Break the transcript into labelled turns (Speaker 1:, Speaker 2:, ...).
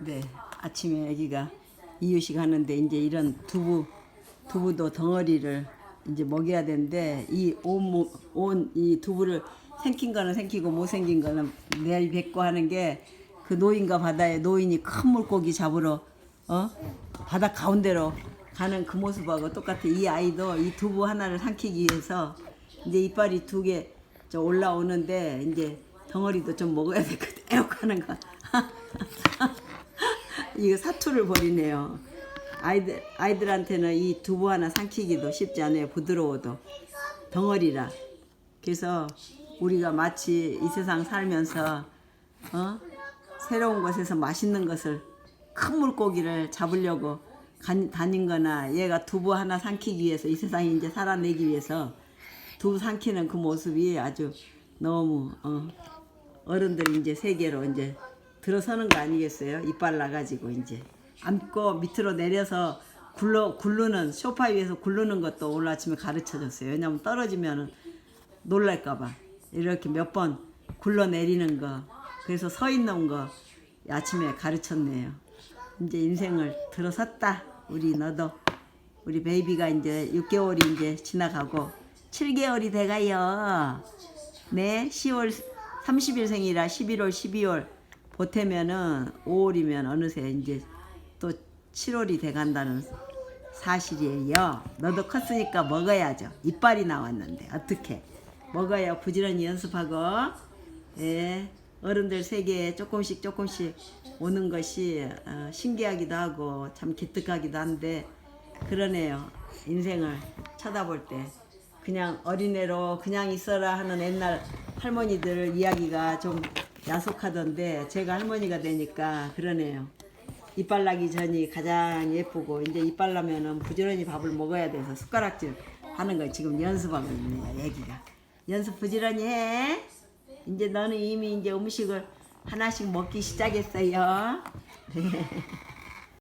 Speaker 1: 네, 아침에 아기가 이유식 하는데 이제 이런 두부 두부도 덩어리를 이제 먹여야 되는데 이온온 이 두부를 생긴 거는 생기고 못 생긴 거는 내일 뱉고 하는 게 그 노인과 바다에 노인이 큰 물고기 잡으러 어? 바다 가운데로 가는 그 모습하고 똑같아 이 아이도 이 두부 하나를 삼키기 위해서 이제 이빨이 두개저 올라오는데 이제 덩어리도 좀 먹어야 되거든 애욕하는 거 이거 사투를 벌이네요. 아이들 아이들한테는 이 두부 하나 삼키기도 쉽지 않아요. 부드러워도 덩어리라. 그래서 우리가 마치 이 세상 살면서 어? 새로운 곳에서 맛있는 것을 큰 물고기를 잡으려고 간- 다닌 거나 얘가 두부 하나 삼키기 위해서 이 세상에 이제 살아내기 위해서 두부 삼키는 그 모습이 아주 너무 어, 어른들이 이제 세계로 이제 들어서는 거 아니겠어요? 이빨 나가지고 이제 앉고 밑으로 내려서 굴러 굴르는 소파 위에서 굴르는 것도 오늘 아침에 가르쳐 줬어요. 왜냐면 떨어지면은 놀랄까 봐 이렇게 몇 번 굴러 내리는 거 그래서 서 있는 거 아침에 가르쳤네요. 이제 인생을 들어섰다. 우리 너도 우리 베이비가 이제 6개월이 이제 지나가고 7개월이 돼가요. 네, 10월 30일 생이라 11월, 12월 보태면은 5월이면 어느새 이제 또 7월이 돼 간다는 사실이에요. 너도 컸으니까 먹어야죠. 이빨이 나왔는데 어떻게 먹어야 부지런히 연습하고 예, 어른들 세계에 조금씩 조금씩 오는 것이 어, 신기하기도 하고 참 기특하기도 한데 그러네요. 인생을 쳐다볼 때 그냥 어린애로 그냥 있어라 하는 옛날 할머니들 이야기가 좀 야속하던데 제가 할머니가 되니까 그러네요. 이빨 나기 전이 가장 예쁘고 이제 이빨 나면은 부지런히 밥을 먹어야 돼서 숟가락질 하는 거 지금 연습하고 있네요. 애기가 연습 부지런히 해. 이제 너는 이미 이제 음식을 하나씩 먹기 시작했어요. 네.